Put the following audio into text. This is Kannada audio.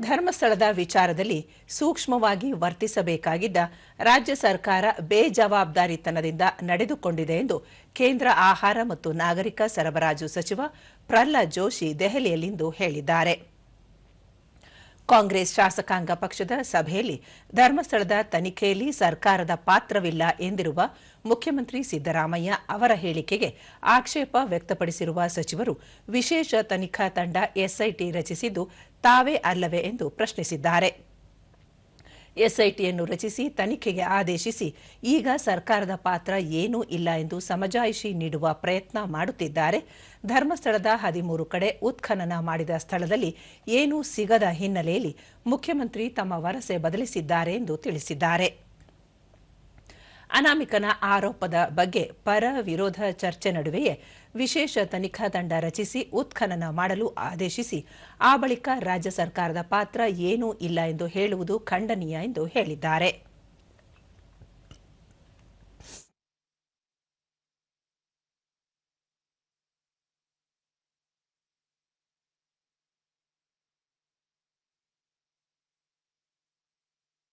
ಧರ್ಮಸ್ಥಳದ ವಿಚಾರದಲ್ಲಿ ಸೂಕ್ಷ್ಮವಾಗಿ ವರ್ತಿಸಬೇಕಾಗಿದ್ದ ರಾಜ್ಯ ಸರ್ಕಾರ ಬೇಜವಾಬ್ದಾರಿತನದಿಂದ ನಡೆದುಕೊಂಡಿದೆ ಎಂದು ಕೇಂದ್ರ ಆಹಾರ ಮತ್ತು ನಾಗರಿಕ ಸರಬರಾಜು ಸಚಿವ ಪ್ರಹ್ಲಾದ್ ಜೋಶಿ ದೆಹಲಿಯಲ್ಲಿಂದು ಹೇಳಿದ್ದಾರೆ. ಕಾಂಗ್ರೆಸ್ ಶಾಸಕಾಂಗ ಪಕ್ಷದ ಸಭೆಯಲ್ಲಿ ಧರ್ಮಸ್ಥಳದ ತನಿಖೆಯಲ್ಲಿ ಸರ್ಕಾರದ ಪಾತ್ರವಿಲ್ಲ ಎಂದಿರುವ ಮುಖ್ಯಮಂತ್ರಿ ಸಿದ್ದರಾಮಯ್ಯ ಅವರ ಹೇಳಿಕೆಗೆ ಆಕ್ಷೇಪ ವ್ಯಕ್ತಪಡಿಸಿರುವ ಸಚಿವರು, ವಿಶೇಷ ತನಿಖಾ ತಂಡ ಎಸ್ಐಟಿ ರಚಿಸಿದ್ದು ತಾವೇ ಅಲ್ಲವೇ ಎಂದು ಪ್ರಶ್ನಿಸಿದ್ದಾರೆ. ಎಸ್ಐಟಿಯನ್ನು ರಚಿಸಿ, ತನಿಖೆಗೆ ಆದೇಶಿಸಿ. ಈಗ ಸರ್ಕಾರದ ಪಾತ್ರ ಏನೂ ಇಲ್ಲ ಎಂದು ಸಮಜಾಯಿಷಿ ನೀಡುವ ಪ್ರಯತ್ನ ಮಾಡುತ್ತಿದ್ದಾರೆ. ಧರ್ಮಸ್ಥಳದ ಹದಿಮೂರು ಕಡೆ ಉತ್ಖನನ ಮಾಡಿದ ಸ್ಥಳದಲ್ಲಿ ಏನೂ ಸಿಗದ ಹಿನ್ನೆಲೆಯಲ್ಲಿ ಮುಖ್ಯಮಂತ್ರಿ ತಮ್ಮ ವರಸೆ ಬದಲಿಸಿದ್ದಾರೆ ಎಂದು ತಿಳಿಸಿದ್ದಾರೆ. ಅನಾಮಿಕನ ಆರೋಪದ ಬಗ್ಗೆ ಪರ ವಿರೋಧ ಚರ್ಚೆ ನಡುವೆಯೇ ವಿಶೇಷ ತನಿಖಾ ತಂಡ ರಚಿಸಿ ಉತ್ಖನನ ಮಾಡಲು ಆದೇಶಿಸಿ, ಆ ಬಳಿಕ ರಾಜ್ಯ ಸರ್ಕಾರದ ಪಾತ್ರ ಏನೂ ಇಲ್ಲ ಎಂದು ಹೇಳುವುದು ಖಂಡನೀಯ ಎಂದು ಹೇಳಿದ್ದಾರೆ.